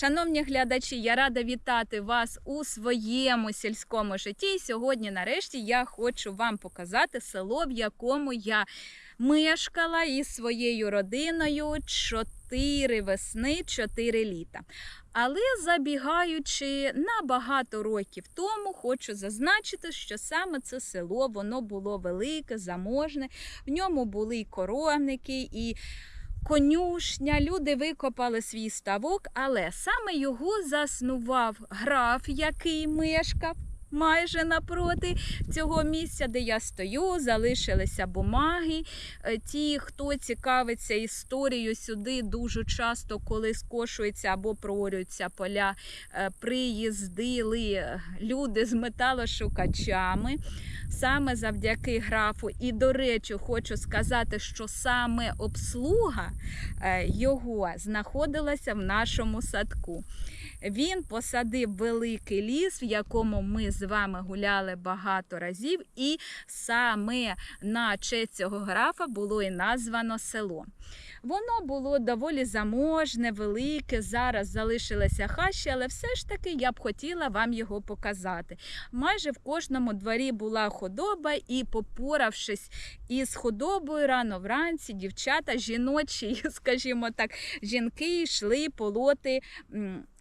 Шановні глядачі, я рада вітати вас у своєму сільському житті. Сьогодні, нарешті, я хочу вам показати село, в якому я мешкала із своєю родиною чотири весни, чотири літа. Але забігаючи на багато років тому, хочу зазначити, що саме це село воно було велике, заможне. В ньому були і коровники, і конюшня. Люди викопали свій ставок, але саме його заснував граф, який мешкав. Майже напроти цього місця, де я стою, залишилися бумаги. Е, Ті, хто цікавиться історією сюди, дуже часто, коли скошуються або проорюються поля, е, приїздили е, люди з металошукачами. Саме завдяки графу. І, до речі, хочу сказати, що саме обслуга його знаходилася в нашому садку. Він посадив великий ліс, в якому ми з вами гуляли багато разів, і саме на честь цього графа було і названо село. Воно було доволі заможне, велике. Зараз залишилися хащі, але все ж таки я б хотіла вам його показати. Майже в кожному дворі була худоба, і попоравшись із худобою рано вранці, дівчата жіночі, скажімо так, жінки йшли полоти.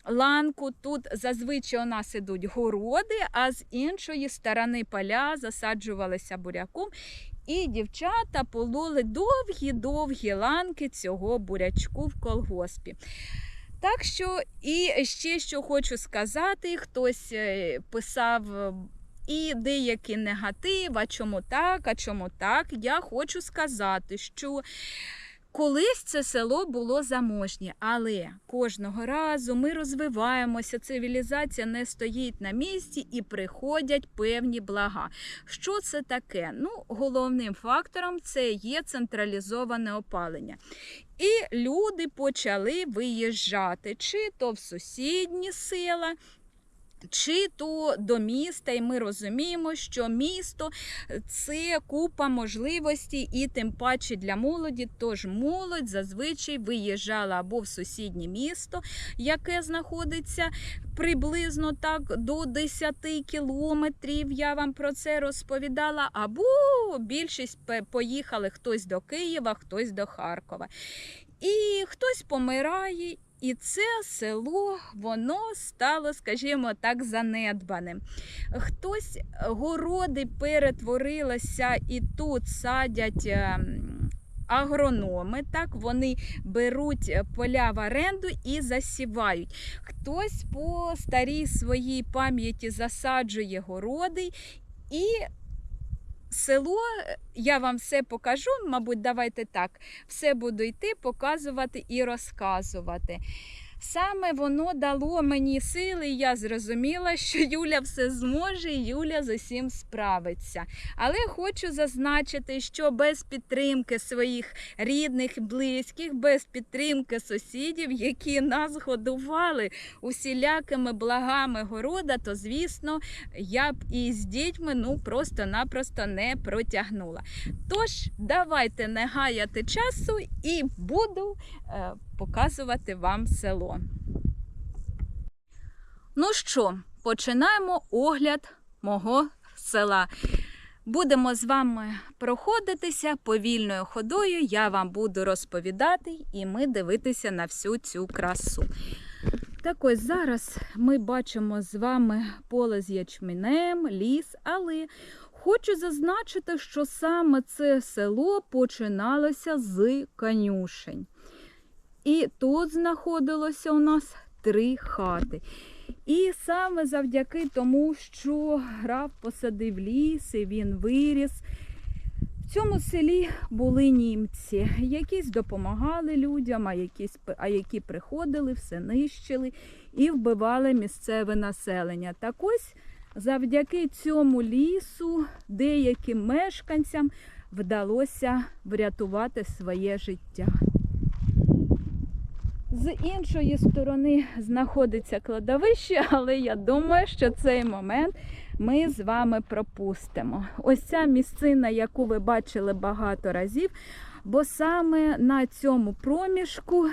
Ланку тут зазвичай у нас ідуть городи, а з іншої сторони поля засаджувалися буряком, і дівчата пололи довгі-довгі ланки цього бурячку в колгоспі. Так що, і ще що хочу сказати, хтось е, писав. е, І деякий негатив, а чому так, а чому так. Я хочу сказати, що Колись це село було заможнє, але кожного разу ми розвиваємося, цивілізація не стоїть на місці і приходять певні блага. Що це таке? Ну, головним фактором це є централізоване опалення. І люди почали виїжджати чи то в сусідні села. Чи то до міста, і ми розуміємо, що місто це купа можливостей, і тим паче для молоді. Тож молодь зазвичай виїжджала або в сусіднє місто, яке знаходиться приблизно так до 10 кілометрів. Я вам про це розповідала. Або більшість поїхали хтось до Києва, хтось до Харкова. І хтось помирає. І це село воно стало, скажімо так, занедбаним. Хтось городи перетворилися і тут садять. ем, Агрономи, так вони беруть е, поля в оренду і засівають. Хтось по старій своїй пам'яті засаджує городи і село, я вам все покажу, мабуть, давайте так, все буду йти, показувати і розказувати. Саме воно дало мені сили, і я зрозуміла, що Юля все зможе, і Юля з усім справиться. Але хочу зазначити, що без підтримки своїх рідних, близьких, без підтримки сусідів, які нас годували усілякими благами города, то звісно, я б і з дітьми ну просто-напросто не протягнула. Тож, давайте не гаяти часу і буду е, показувати вам село. Ну що, починаємо огляд мого села. Будемо з вами проходитися повільною ходою. Я вам буду розповідати, і ми дивитися на всю цю красу. Так ось зараз ми бачимо з вами поле з ячменем, ліс, але хочу зазначити, що саме це село починалося з конюшень. І тут знаходилося у нас три хати. І саме завдяки тому, що граф посадив ліс, і він виріс. В цьому селі були німці, якісь допомагали людям, а, якісь, а які приходили, все нищили і вбивали місцеве населення. Так ось завдяки цьому лісу деяким мешканцям вдалося врятувати своє життя. З іншої сторони знаходиться кладовище, але я думаю, що цей момент ми з вами пропустимо. Ось ця місцина, яку ви бачили багато разів, бо саме на цьому проміжку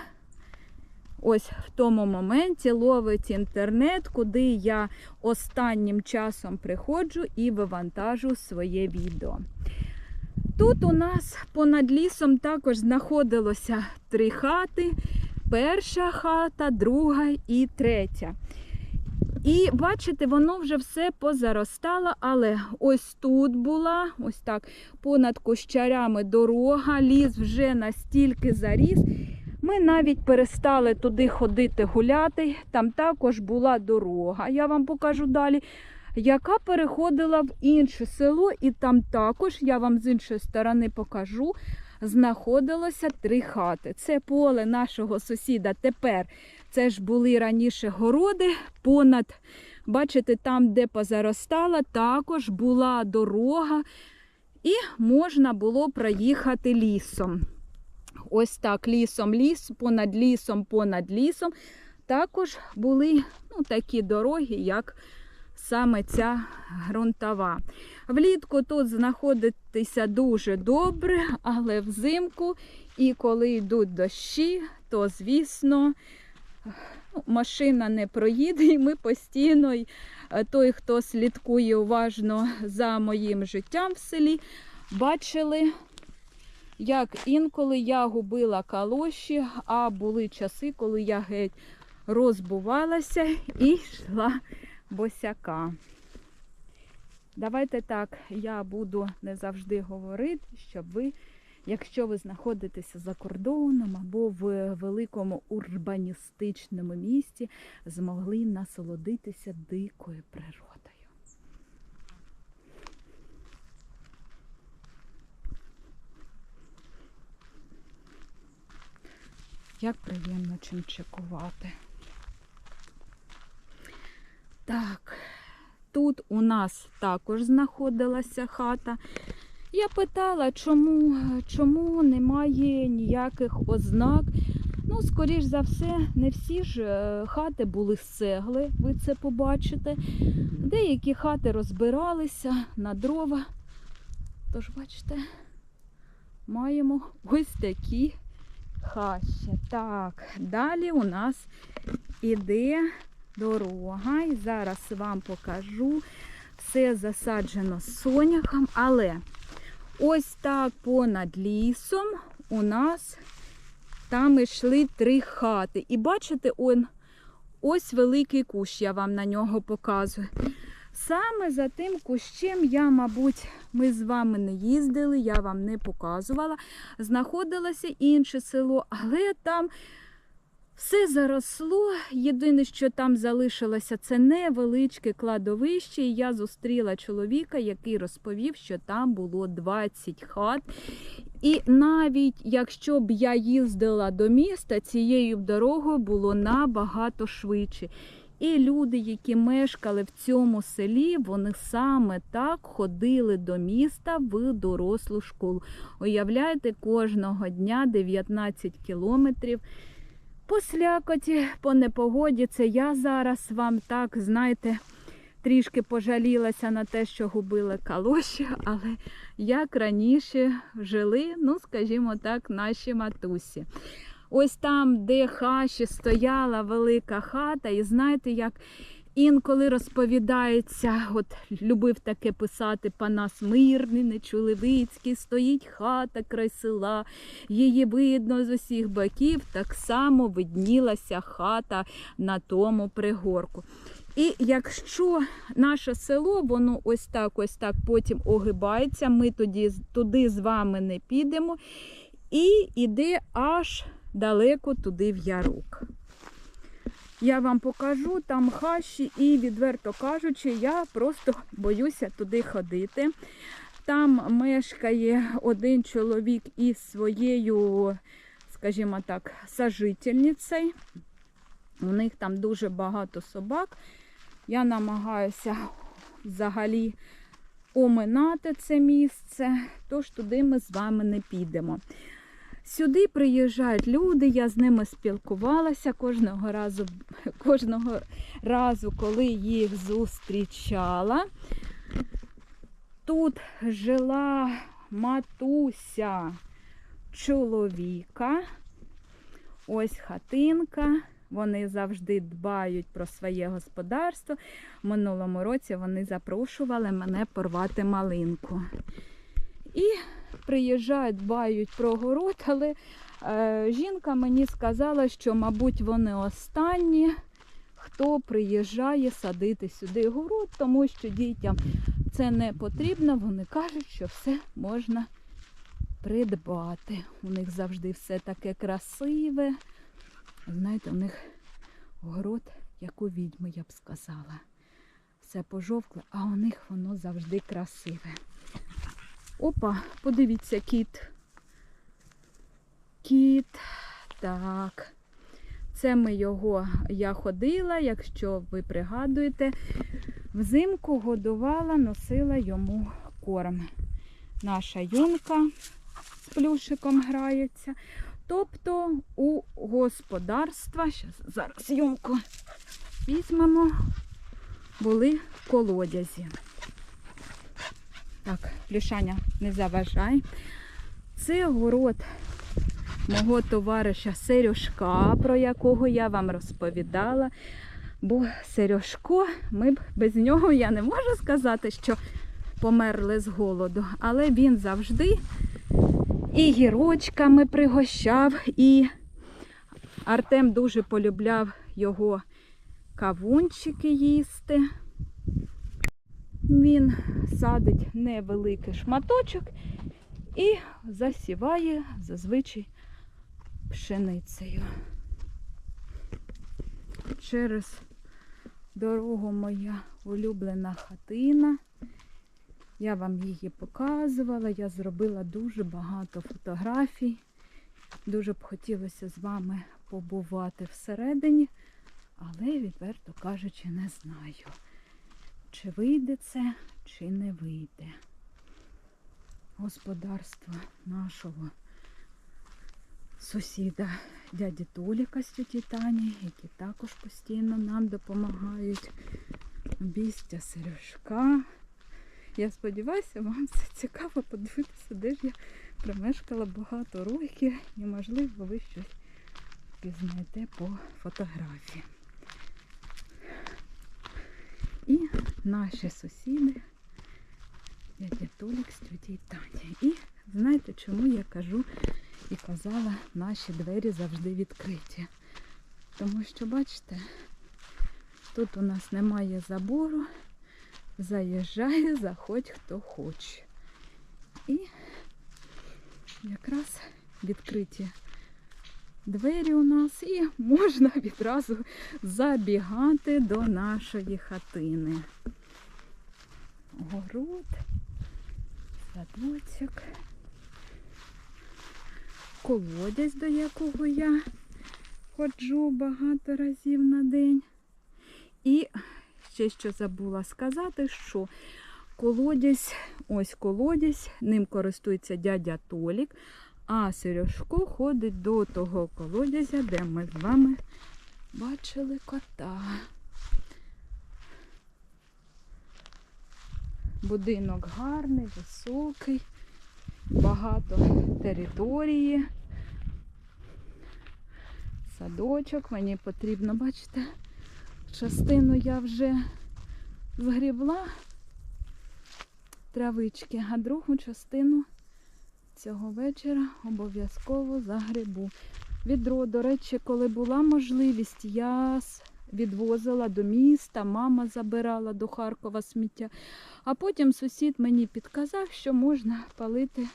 ось в тому моменті ловить інтернет, куди я останнім часом приходжу і вивантажу своє відео. Тут у нас понад лісом також знаходилося три хати. Перша хата, друга і третя. І бачите, воно вже все позаростало, але ось тут була, ось так, понад кущарями дорога, ліс вже настільки заріс. Ми навіть перестали туди ходити гуляти. Там також була дорога, я вам покажу далі, яка переходила в інше село, і там також, я вам з іншої сторони покажу, знаходилося три хати. Це поле нашого сусіда тепер. Це ж були раніше городи, понад, бачите, там, де позаростала, також була дорога, і можна було проїхати лісом. Ось так, лісом, ліс, понад лісом, понад лісом. Також були ну, такі дороги, як саме ця ґрунтова. Влітку тут знаходитися дуже добре, але взимку, і коли йдуть дощі, то, звісно, ну, машина не проїде, і ми постійно, е, той, хто слідкує уважно за моїм життям в селі, бачили, як інколи я губила калоші, а були часи, коли я геть розбувалася і йшла босяка. Давайте так, я буду не завжди говорити, щоб ви, якщо ви знаходитеся за кордоном або в великому урбаністичному місті, змогли насолодитися дикою природою. Як приємно чимчикувати. Так, тут у нас також знаходилася хата. Я питала, чому, чому немає ніяких ознак. Ну, скоріш за все, не всі ж е, хати були з цегли, ви це побачите. Деякі хати розбиралися на дрова. Тож, бачите, маємо ось такі хащі. Так, далі у нас іде дорога. І зараз вам покажу. Все засаджено соняхом, але ось так понад лісом у нас там йшли три хати. І бачите, он, ось великий кущ, я вам на нього показую. Саме за тим кущем я, мабуть, ми з вами не їздили, я вам не показувала. Знаходилося інше село, але там все заросло. Єдине, що там залишилося, це невеличке кладовище. І я зустріла чоловіка, який розповів, що там було 20 хат. І навіть якщо б я їздила до міста, цією дорогою було набагато швидше. І люди, які мешкали в цьому селі, вони саме так ходили до міста в дорослу школу. Уявляєте, кожного дня 19 кілометрів. По слякоті, по непогоді, це я зараз вам так, знаєте, трішки пожалілася на те, що губила калоші, але як раніше жили, ну, скажімо так, наші матусі. Ось там, де хаші стояла велика хата, і знаєте, як інколи розповідається, от любив таке писати Панас Мирний, Нечулевицький, стоїть хата край села, її видно з усіх боків, так само виднілася хата на тому пригорку. І якщо наше село, воно ось так, ось так потім огибається, ми тоді туди з вами не підемо. І йде аж далеко туди в ярук. Я вам покажу там хащі і, відверто кажучи, я просто боюся туди ходити. Там мешкає один чоловік із своєю, скажімо так, сажительницею. У них там дуже багато собак. Я намагаюся взагалі оминати це місце, тож туди ми з вами не підемо. Сюди приїжджають люди, я з ними спілкувалася кожного разу, кожного разу, коли їх зустрічала. Тут жила матуся чоловіка. Ось хатинка. Вони завжди дбають про своє господарство. Минулому році вони запрошували мене порвати малинку. І приїжджають, дбають про город, але е, жінка мені сказала, що, мабуть, вони останні, хто приїжджає садити сюди город, тому що дітям це не потрібно. Вони кажуть, що все можна придбати. У них завжди все таке красиве. Знаєте, у них город, як у відьми, я б сказала. Все пожовкле, а у них воно завжди красиве. Опа, подивіться, кіт. Кіт. Так. Це ми його, я ходила, якщо ви пригадуєте, взимку годувала, носила йому корм. Наша юнка з плюшиком грається. Тобто у господарства, зараз юнку візьмемо, були колодязі. Так, плюшаня, не заважай. Це город мого товариша Сережка, про якого я вам розповідала. Бо Сережко, ми б без нього я не можу сказати, що померли з голоду, але він завжди і гірочками пригощав, і Артем дуже полюбляв його кавунчики їсти. Він садить невеликий шматочок і засіває зазвичай пшеницею. Через дорогу моя улюблена хатина. Я вам її показувала, я зробила дуже багато фотографій. Дуже б хотілося з вами побувати всередині, але, відверто кажучи, не знаю, чи вийде це, чи не вийде. Господарство нашого сусіда дяді Толіка з тіті Тані, які також постійно нам допомагають. Бістя Сережка. Я сподіваюся, вам це цікаво подивитися, де ж я промешкала багато років і, можливо, ви щось пізнаєте по фотографії. І наші сусіди, дядя Толік з тітєю Тані. І знаєте, чому я кажу і казала, наші двері завжди відкриті. Тому що, бачите, тут у нас немає забору, заїжджає, заходь хто хоче. І якраз відкриті двері у нас і можна відразу забігати до нашої хатини. Город, садочок, колодязь, до якого я ходжу багато разів на день. І ще що забула сказати, що колодязь, ось колодязь, ним користується дядя Толік, а Сережко ходить до того колодязя, де ми з вами бачили кота. Будинок гарний, високий, багато території. Садочок, мені потрібно, бачите, частину я вже згрібла травички, а другу частину цього вечора обов'язково загребу. Відро, до речі, коли була можливість, я відвозила до міста, мама забирала до Харкова сміття. А потім сусід мені підказав, що можна палити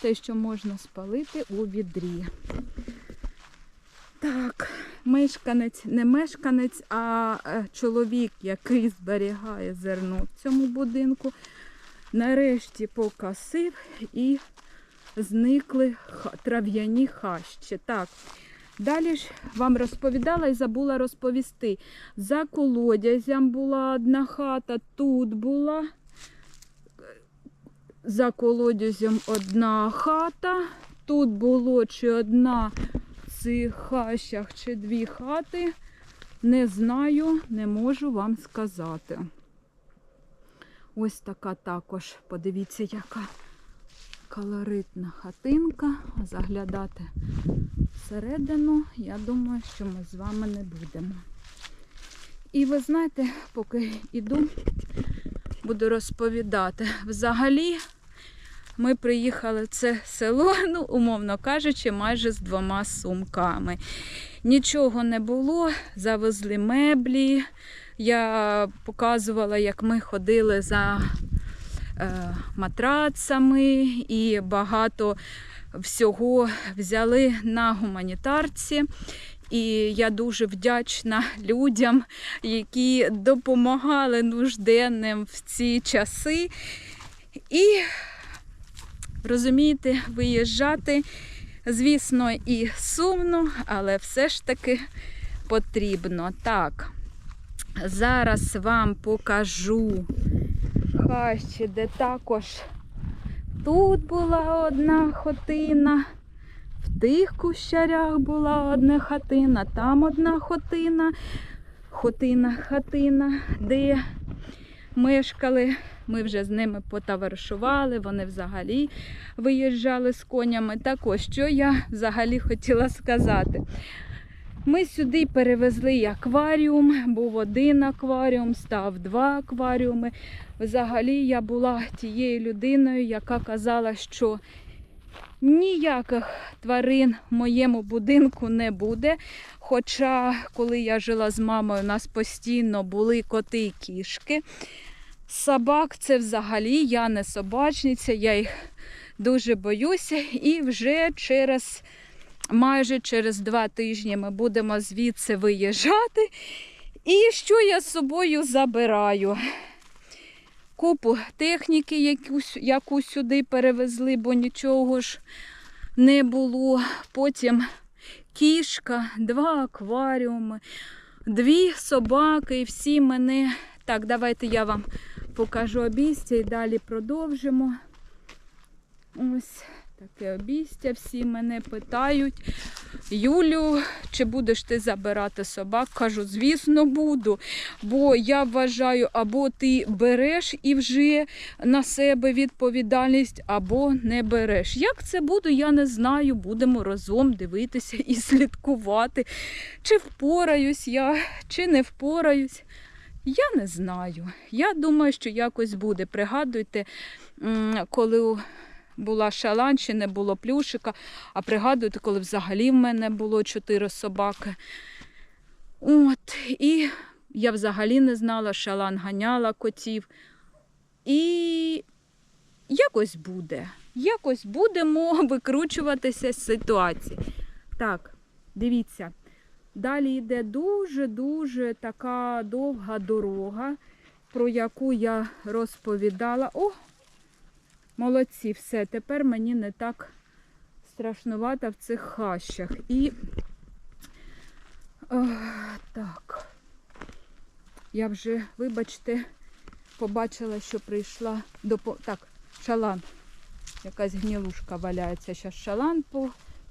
те, що можна спалити у відрі. Так, мешканець, не мешканець, а е, чоловік, який зберігає зерно в цьому будинку, нарешті покосив і зникли трав'яні хащі. Так, далі ж вам розповідала і забула розповісти. За колодязям була одна хата, тут була. За колодязем одна хата. Тут було чи одна в цих хащах, чи дві хати. Не знаю, не можу вам сказати. Ось така також, подивіться, яка колоритна хатинка. Заглядати всередину, я думаю, що ми з вами не будемо. І ви знаєте, поки йду, буду розповідати. Взагалі, ми приїхали в це село, ну, умовно кажучи, майже з двома сумками. Нічого не було, завезли меблі. Я показувала, як ми ходили за матрацами і багато всього взяли на гуманітарці. І я дуже вдячна людям, які допомагали нужденним в ці часи. І розумієте, виїжджати, звісно, і сумно, але все ж таки потрібно. Так, зараз вам покажу хащі, де також тут була одна хотина. В тих кущарях була одна хатина, там одна хотина, хотина, хатина, де мешкали. Ми вже з ними потоваришували, вони взагалі виїжджали з конями. Так ось, що я взагалі хотіла сказати. Ми сюди перевезли акваріум, був один акваріум, став два акваріуми. Взагалі я була тією людиною, яка казала, що ніяких тварин в моєму будинку не буде. Хоча, коли я жила з мамою, у нас постійно були коти і кішки. Собак це взагалі я не собачниця, я їх дуже боюся. І вже через майже через два тижні ми будемо звідси виїжджати. І що я з собою забираю? Купу техніки, яку, яку сюди перевезли, бо нічого ж не було. Потім кішка, два акваріуми, дві собаки, і всі мене. Так, давайте я вам покажу обійстя і далі продовжимо. Ось таке обійстя. Всі мене питають. Юлю, чи будеш ти забирати собак? Кажу, звісно, буду. Бо я вважаю, або ти береш і вже на себе відповідальність, або не береш. Як це буду, я не знаю. Будемо разом дивитися і слідкувати. Чи впораюсь я, чи не впораюсь. Я не знаю. Я думаю, що якось буде. Пригадуйте, коли була шалан, ще не було плюшика, а пригадуйте, коли взагалі в мене було чотири собаки. От, і я взагалі не знала, шалан ганяла котів. І якось буде. Якось будемо викручуватися з ситуації. Так, дивіться. Далі йде дуже-дуже така довга дорога, про яку я розповідала. О, молодці, все, тепер мені не так страшнувато в цих хащах. І О, так, я вже, вибачте, побачила, що прийшла до Так, шалан. Якась гнілушка валяється. Зараз шалан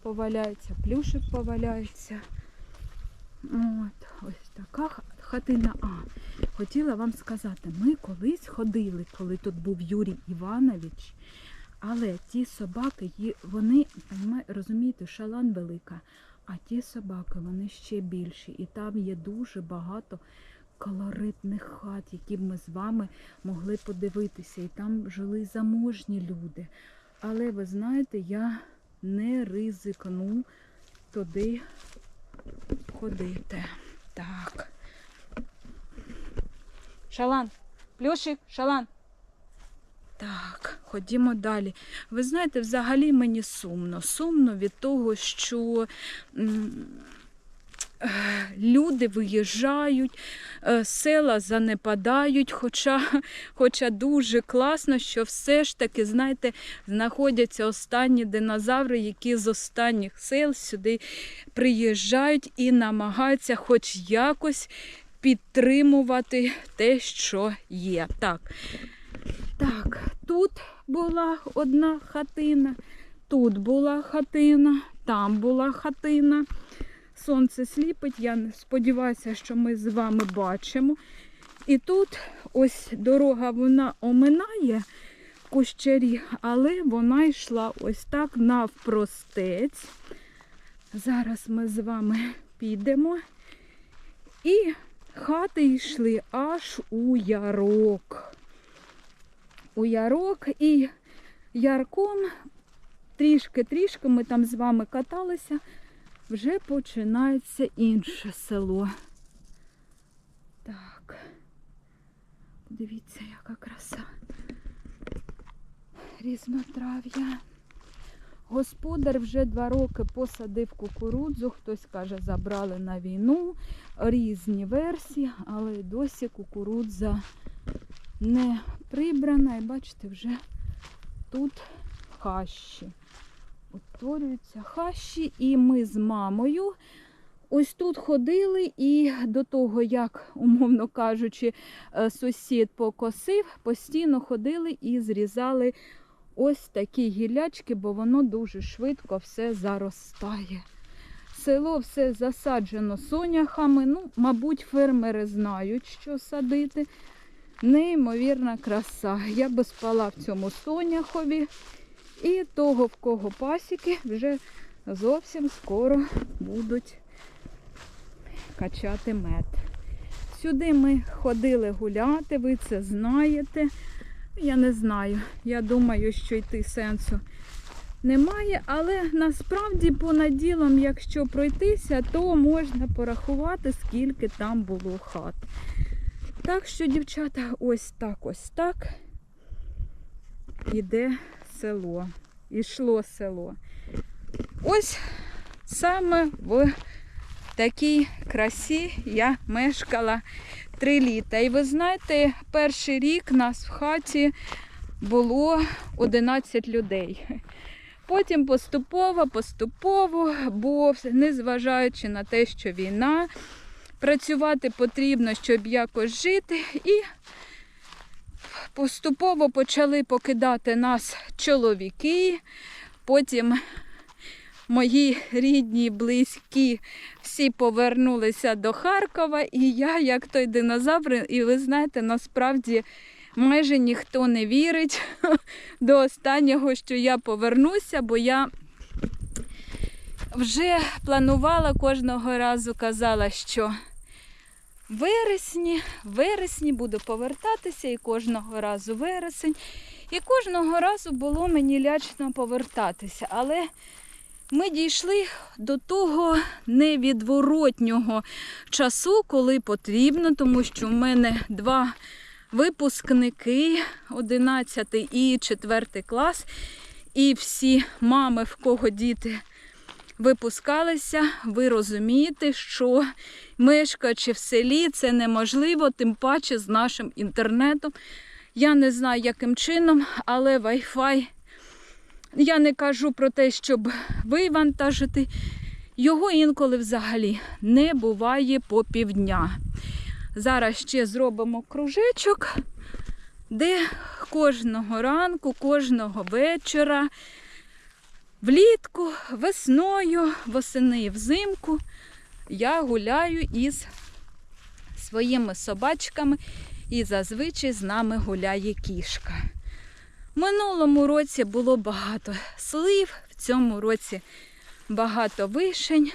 поваляється, плюшик поваляється. От, ось така хатина. А, хотіла вам сказати, ми колись ходили, коли тут був Юрій Іванович, але ті собаки, вони, розумієте, шалан велика, а ті собаки, вони ще більші. І там є дуже багато колоритних хат, які б ми з вами могли подивитися. І там жили заможні люди. Але ви знаєте, я не ризикну туди ходити. Так. Шалан, плюшик, шалан. Так, ходімо далі. Ви знаєте, взагалі мені сумно. Сумно від того, що е, люди виїжджають, е, села занепадають, хоча, хоча дуже класно, що все ж таки, знаєте, знаходяться останні динозаври, які з останніх сел сюди приїжджають і намагаються хоч якось підтримувати те, що є. Так, так, тут була одна хатина, тут була хатина, там була хатина. Сонце сліпить, я сподіваюся, що ми з вами бачимо. І тут ось дорога вона оминає кущарі, але вона йшла ось так навпростець. Зараз ми з вами підемо. І хати йшли аж у ярок. У ярок і ярком трішки-трішки ми там з вами каталися, вже починається інше село. Так. Подивіться, яка краса. Різнотрав'я. Господар вже два роки посадив кукурудзу, хтось каже, забрали на війну. Різні версії, але досі кукурудза не прибрана. І бачите, вже тут хащі. Утворюються хащі, і ми з мамою ось тут ходили, і до того, як, умовно кажучи, е, сусід покосив, постійно ходили і зрізали ось такі гілячки, бо воно дуже швидко все заростає. Село все засаджено соняхами. Ну, мабуть, фермери знають, що садити. Неймовірна краса. Я би спала в цьому соняхові. І того, в кого пасіки, вже зовсім скоро будуть качати мед. Сюди ми ходили гуляти, ви це знаєте. Я не знаю. Я думаю, що йти сенсу немає, але насправді понаділом, якщо пройтися, то можна порахувати, скільки там було хат. Так що, дівчата, ось так, ось так іде село. Ішло село. Ось саме в такій красі я мешкала три літа. І ви знаєте, перший рік нас в хаті було 11 людей. Потім поступово, поступово, бо незважаючи на те, що війна, працювати потрібно, щоб якось жити. І поступово почали покидати нас чоловіки. Потім мої рідні, близькі, всі повернулися до Харкова, і я, як той динозавр, і ви знаєте, насправді майже ніхто не вірить до останнього, що я повернуся, бо я вже планувала кожного разу, казала, що вересні, вересні буду повертатися, і кожного разу вересень. І кожного разу було мені лячно повертатися. Але ми дійшли до того невідворотнього часу, коли потрібно, тому що в мене два випускники 11 і 4 клас. І всі мами, в кого діти випускалися, ви розумієте, що мешкаючи в селі, це неможливо, тим паче з нашим інтернетом. Я не знаю, яким чином, але Wi-Fi, я не кажу про те, щоб вивантажити. Його інколи взагалі не буває по півдня. Зараз ще зробимо кружечок, де кожного ранку, кожного вечора, влітку, весною, восени і взимку я гуляю із своїми собачками і зазвичай з нами гуляє кішка. Минулому році було багато слив, в цьому році багато вишень,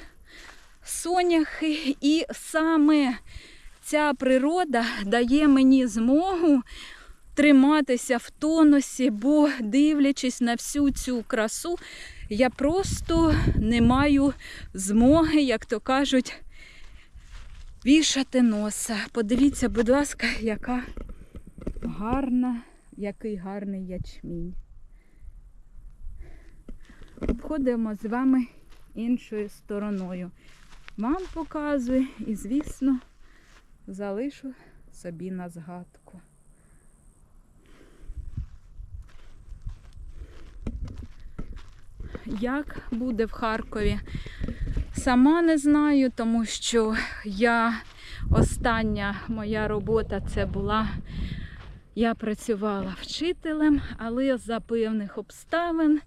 соняхи, і саме ця природа дає мені змогу триматися в тонусі, бо дивлячись на всю цю красу, я просто не маю змоги, як то кажуть, вішати носа. Подивіться, будь ласка, яка гарна, який гарний ячмінь. Обходимо з вами іншою стороною. Вам показую і, звісно, залишу собі на згадку. Як буде в Харкові? Сама не знаю, тому що я остання моя робота це була, я працювала вчителем, але за певних обставин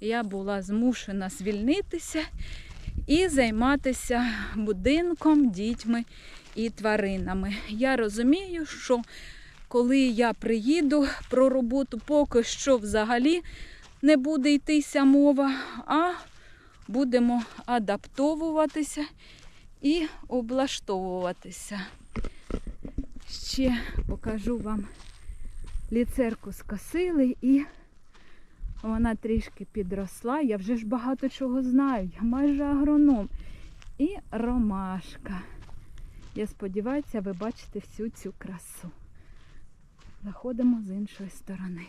я була змушена звільнитися і займатися будинком, дітьми і тваринами. Я розумію, що коли я приїду про роботу, поки що взагалі не буде йтися мова, а будемо адаптовуватися і облаштовуватися. Ще покажу вам ліцерку скосили і вона трішки підросла. Я вже ж багато чого знаю. Я майже агроном. І ромашка. Я сподіваюся, ви бачите всю цю красу. Заходимо з іншої сторони.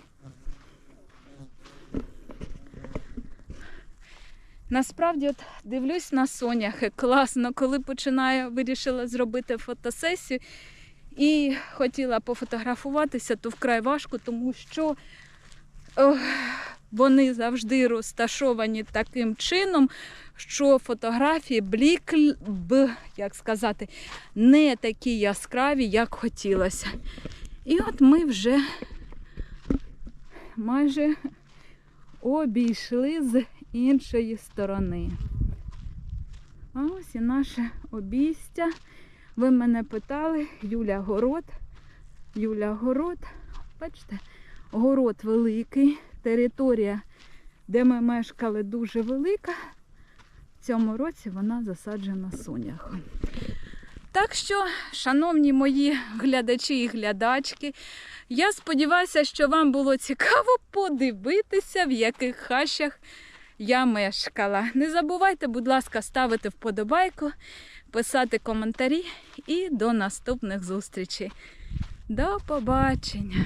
Насправді, от дивлюсь на соняхи. Класно, коли починаю, вирішила зробити фотосесію і хотіла пофотографуватися, то вкрай важко, тому що ох, вони завжди розташовані таким чином, що фотографії блік, б, як сказати, не такі яскраві, як хотілося. І от ми вже майже обійшли з іншої сторони. А ось і наше обійстя. Ви мене питали, Юля Город. Юля Город. Бачите, город великий, територія, де ми мешкали, дуже велика. В цьому році вона засаджена соняхом. Так що, шановні мої глядачі і глядачки, я сподіваюся, що вам було цікаво подивитися, в яких хащах я мешкала. Не забувайте, будь ласка, ставити вподобайку, писати коментарі і до наступних зустрічей. До побачення!